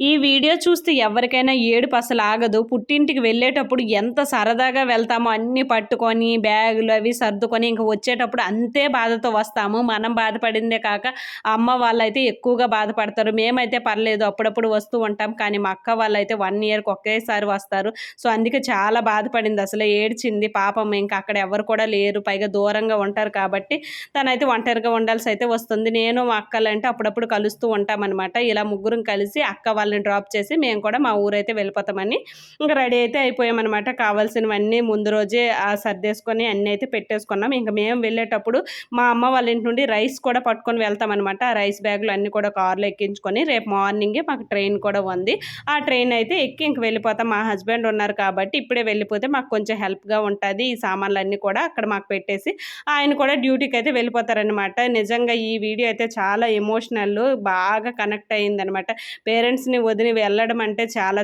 ఈ వీడియో చూస్తే ఎవరికైనా ఏడుపు అసలు ఆగదు. పుట్టింటికి వెళ్ళేటప్పుడు ఎంత సరదాగా వెళ్తామో అన్నీ పట్టుకొని బ్యాగులు అవి సర్దుకొని ఇంకా వచ్చేటప్పుడు అంతే బాధతో వస్తాము. మనం బాధపడిందే కాక అమ్మ వాళ్ళైతే ఎక్కువగా బాధపడతారు. మేమైతే పర్లేదు అప్పుడప్పుడు వస్తూ ఉంటాం. కానీ మా అక్క వాళ్ళైతే వన్ ఇయర్కి ఒకేసారి వస్తారు. సో అందుకే చాలా బాధపడింది అసలు. ఏడ్చింది పాపం. ఇంకా అక్కడ ఎవరు కూడా లేరు. పైగా దూరంగా ఉంటారు కాబట్టి తనైతే ఒంటరిగా ఉండాల్సి అయితే వస్తుంది. నేను మా అక్కలంటే అప్పుడప్పుడు కలుస్తూ ఉంటామన్నమాట. ఇలా ముగ్గురం కలిసి అక్క వాళ్ళ వాళ్ళని డ్రాప్ చేసి మేము కూడా మా ఊరైతే వెళ్ళిపోతామని ఇంకా రెడీ అయితే అయిపోయామన్నమాట. కావాల్సినవన్నీ ముందు రోజే సర్దేసుకొని అన్నీ అయితే పెట్టేసుకున్నాం. ఇంకా మేము వెళ్ళేటప్పుడు మా అమ్మ వాళ్ళ ఇంటి నుండి రైస్ కూడా పట్టుకొని వెళ్తామన్నమాట. ఆ రైస్ బ్యాగులు అన్నీ కూడా కార్లో ఎక్కించుకొని రేపు మార్నింగే మాకు ట్రైన్ కూడా ఉంది. ఆ ట్రైన్ అయితే ఎక్కి ఇంక వెళ్ళిపోతాం. మా హస్బెండ్ ఉన్నారు కాబట్టి ఇప్పుడే వెళ్ళిపోతే మాకు కొంచెం హెల్ప్గా ఉంటుంది. ఈ సామాన్లు అన్నీ కూడా అక్కడ మాకు పెట్టేసి ఆయన కూడా డ్యూటీకి అయితే వెళ్ళిపోతారనమాట నిజంగా ఈ వీడియో అయితే చాలా ఎమోషనల్ బాగా కనెక్ట్ అయ్యిందనమాట పేరెంట్స్ని వదిలి వెళ్ళడం అంటే చాలా